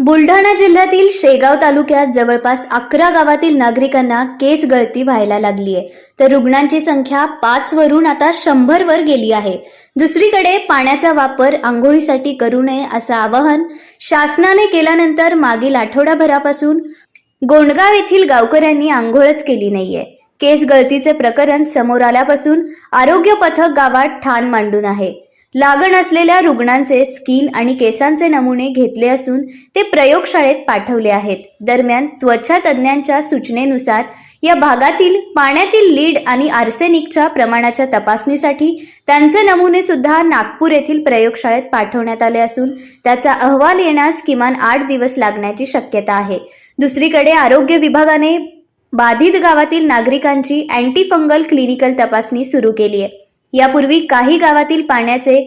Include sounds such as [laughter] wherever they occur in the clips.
बुलढाणा जिल्ह्यातील शेगाव तालुक्यात जवळपास अकरा गावातील नागरिकांना केस गळती व्हायला लागली आहे. तर रुग्णांची संख्या पाच वरून आता शंभर वर गेली आहे. दुसरीकडे पाण्याचा वापर आंघोळीसाठी करू नये असं आवाहन शासनाने केल्यानंतर मागील आठवडाभरापासून गोंडगाव येथील गावकऱ्यांनी आंघोळच केली नाहीये. केस गळतीचे प्रकरण समोर आल्यापासून आरोग्य पथक गावात ठाण मांडून आहे. लागण असलेल्या रुग्णांचे स्किन आणि केसांचे नमुने घेतले असून ते प्रयोगशाळेत पाठवले आहेत. दरम्यान त्वचा तज्ज्ञांच्या सूचनेनुसार या भागातील पाण्यातील लीड आणि आर्सेनिकच्या प्रमाणाच्या तपासणीसाठी त्यांचे नमुने सुद्धा नागपूर येथील प्रयोगशाळेत पाठवण्यात आले असून त्याचा अहवाल येण्यास किमान आठ दिवस लागण्याची शक्यता आहे. दुसरीकडे आरोग्य विभागाने बाधित गावातील नागरिकांची अँटीफंगल क्लिनिकल तपासणी सुरू केली आहे. यापूर्वी काही गावातील पाण्याचे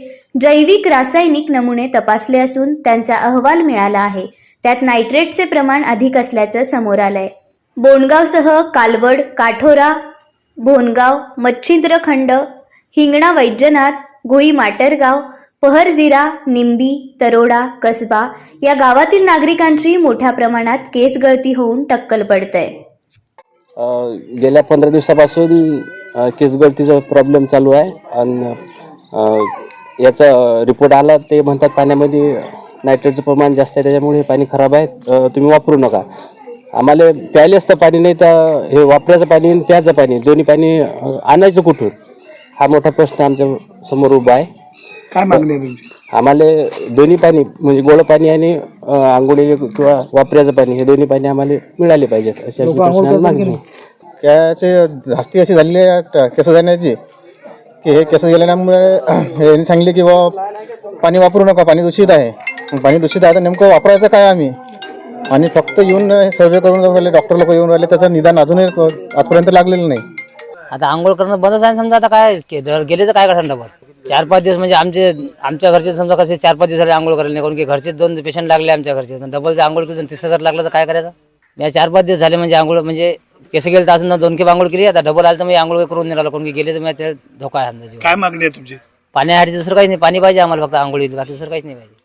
जैविक रासायनिक नमुने तपासले असून त्यांचा अहवाल मिळाला आहे. त्यात नायट्रेटचे प्रमाण अधिक असल्याचं समोर आलंय. बोंडगावसह कालवड काठोरा भोनगाव मच्छिंद्रखंड हिंगणा वैद्यनाथ गोई माटरगाव पहरजिरा निंबी तरोडा कसबा या गावातील नागरिकांची मोठ्या प्रमाणात केस गळती होऊन टक्कल पडतंय. आहे गेल्या पंधरा दिवसापासून केस गळतीचा प्रॉब्लेम चालू आहे. आणि याचा रिपोर्ट आला ते म्हणतात पाण्यामध्ये नायट्रेटचं प्रमाण जास्त आहे त्याच्यामुळे हे पाणी खराब आहे. तुम्ही वापरू नका. आम्हाला प्यायलेच तर पाणी नाही तर हे वापरायचं पाणी आणि प्यायचं पाणी दोन्ही पाणी आणायचं कुठून? हा मोठा प्रश्न आमच्यासमोर उभा आहे. काय मागणी आहे तुमची? आम्हाला दोन्ही पाणी म्हणजे गोड पाणी आणि अ, आंघोळी किंवा वापरायचं पाणी हे दोन्ही पाणी आम्हाला मिळाले पाहिजेत अशी आमची मागणी आहे. त्याचे धास्ती अशी झालेली आहे केस जाण्याची की हे केस गेल्यामुळे [clears throat] यांनी सांगितले की बा पाणी वापरू नका पाणी दूषित आहे. पाणी दूषित आहे तर नेमकं वापरायचं काय आम्ही? आणि फक्त येऊन सर्वे करून राहिले डॉक्टर लोक येऊन राहिले त्याचं निदान अजूनही आजपर्यंत लागलेलं नाही. आता आंघोळ करणं बंदच आहे समजा आता काय के- जर गेले तर काय करणार डबल? चार पाच दिवस म्हणजे आमचे आमच्या घरचे समजा कसे चार पाच दिवस झाले आंघोळ करायला नाही कारण की घरचे दोन पेशंट लागले आमच्या घरचे. डबल आंघोळ करून तिसरं जर लागलं तर काय करायचं? या चार पाच दिवस झाले म्हणजे आंघोळ म्हणजे केस गेले तर अजून दोन केप आंघोळ केली आता डबल आलं तर मी आंघोळ करून नाही राहिलो कारण की गेले तर मी धोका आहे आमचा काय मागणी आहे तुमची? पाण्यासाठी दुसरं काहीच नाही पाणी पाहिजे आम्हाला फक्त आंघोळीला बाकी दुसरं काहीच नाही पाहिजे.